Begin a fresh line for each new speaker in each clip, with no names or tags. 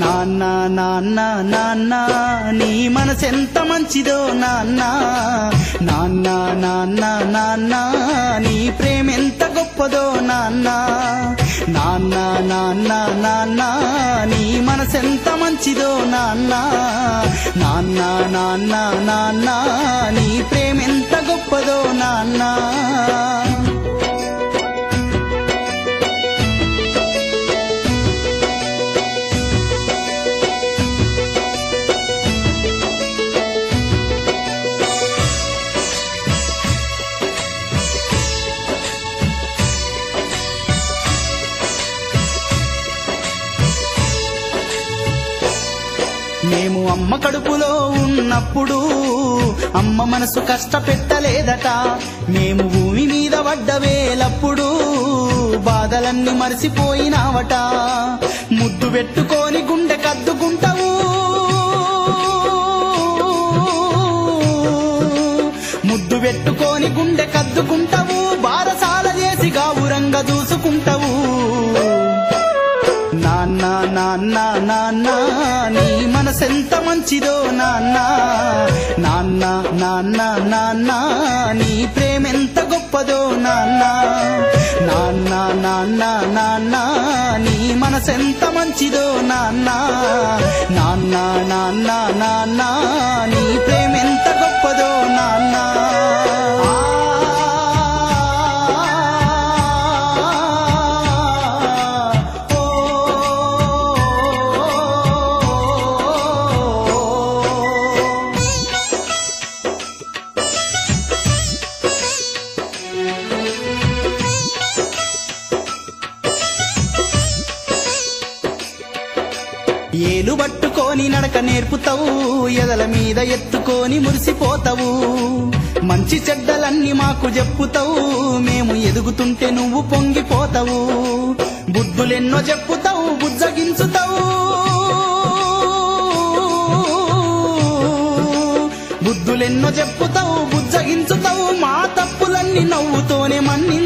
నాన్న నాన్న నాన్న నీ మనసెంత మంచిదో నాన్న. నాన్న నాన్న నాన్న నీ ప్రేమెంత గొప్పదో నాన్న. నాన్న నాన్న నాన్న నీ మనసెంత మంచిదో నాన్న. నాన్న నాన్న నాన్న నీ ప్రేమెంత గొప్పదో నాన్న. మేము అమ్మ కడుపులో ఉన్నప్పుడు అమ్మ మనసు కష్టపెట్టలేదట. మేము భూమి మీద పడ్డ వేలప్పుడు బాధలన్నీ మరిసిపోయినావట. ముద్దు పెట్టుకొని గుండె కద్దుకుంటావు. ముద్దు పెట్టుకొని గుండె కద్దుకుంటావు. బారసాల చేసి గావురంగా చూసుకుంటావు నాన్న నాన్న నాన్న. మనసెంత మంచిదో నాన్న. నాన్న నాన్న నాన్న నీ ప్రేమెంత గొప్పదో నాన్న. నాన్న నాన్న నాన్న నీ మనసెంత మంచిదో నాన్న. నాన్న నాన్న నాన్న నీ ప్రేమెంత వేలు పట్టుకొని నడక నేర్పుతావు. ఎదల మీద ఎత్తుకొని మురిసిపోతావు. మంచి చెడ్డలన్నీ మాకు చెప్పుతావు. మేము ఎదుగుతుంటే నువ్వు పొంగిపోతావు. బుద్ధులెన్నో చెప్పుతావు బుజ్జగించుతావు. బుద్ధులెన్నో చెప్పుతావు బుజ్జగించుతావు. మా తప్పులన్నీ నవ్వుతోనే మన్ని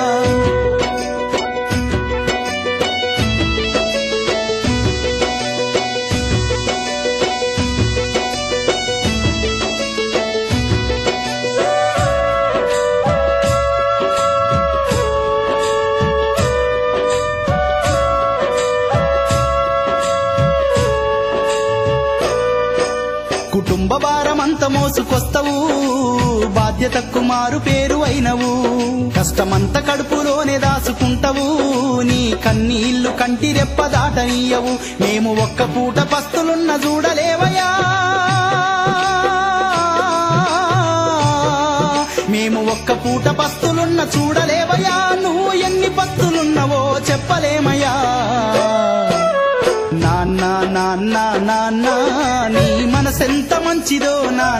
భారమంత మోసుకొస్తవు. బాధ్యత కుమారు పేరు అయినవు. కష్టమంత కడుపులోనే దాసుకుంటవు నీ కన్నీళ్ళు కంటి రెప్ప దాటనీయవు మేము ఒక్క పూట పస్తులున్న చూడలేవయా మేము ఒక్క పూట పస్తులున్న చూడలేవయా నువ్వు ఎన్ని పస్తులున్నవో చెప్పలేమయ్యా. నాన్న నాన్న నాన్న.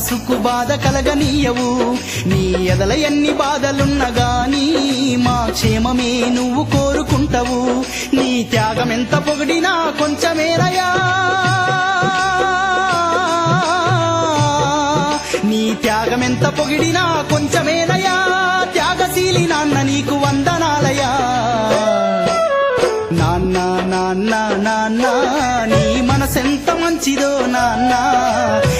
మనసుకు బాధ కలగనీయవు. నీ ఎదల ఎన్ని బాధలున్నగాని మా క్షేమమే నువ్వు కోరుకుంటావు. నీ త్యాగం ఎంత పొగిడినా కొంచెమేరయా. నీ త్యాగం ఎంత పొగిడినా కొంచెమేనయా త్యాగశీలి నాన్న నీకు వందనాలయా. నాన్న నాన్న నాన్న నీ మనసెంత మంచిదో నాన్నా నాన్న.